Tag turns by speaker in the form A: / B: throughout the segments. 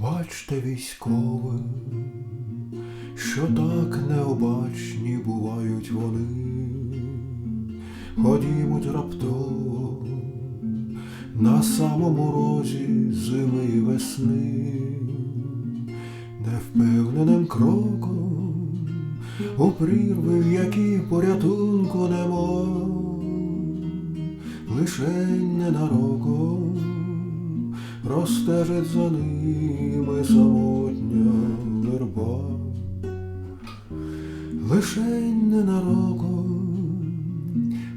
A: пробачте військовим, що так необачні бувають вони, ходімуть раптово на самому розі зими й весни, невпевненим кроком у прірви, в які порятунку нема, лише ненароком розстежить за ними самотня верба, лише ненароком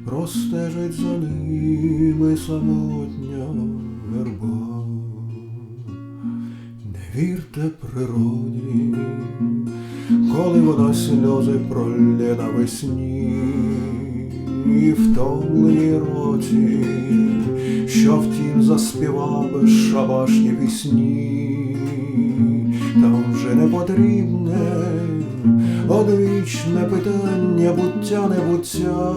A: розстежить за ними самотня верба. Не вірте природі, коли вона сльози пролє навесні, і втомленій роті, що втім заспівали шабашні пісні, там вже не потрібне одвічне питання буття небуття,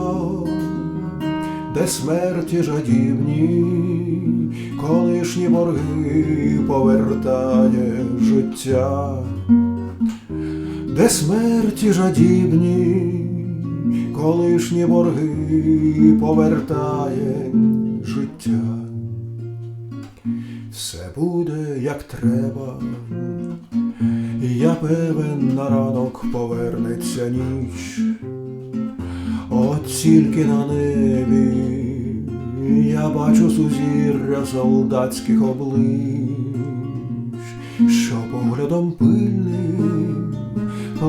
A: де смерті жадібні, колишні борги повертає життя. Де смерті жадібні, колишні борги повертає життя. Все буде як треба, я певен на ранок повернеться ніч, от тільки на небі я бачу сузір'я солдатських облич, що поглядом пильним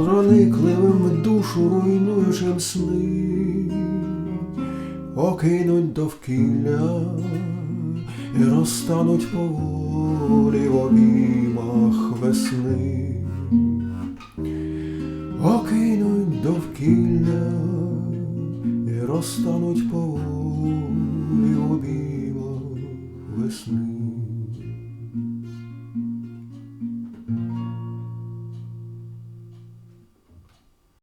A: проникливим душу руйнуючим сни, окинуть довкілля і розтануть поволі в обіймах весни, окинуть довкілля і розтануть поволі в обіймах весни.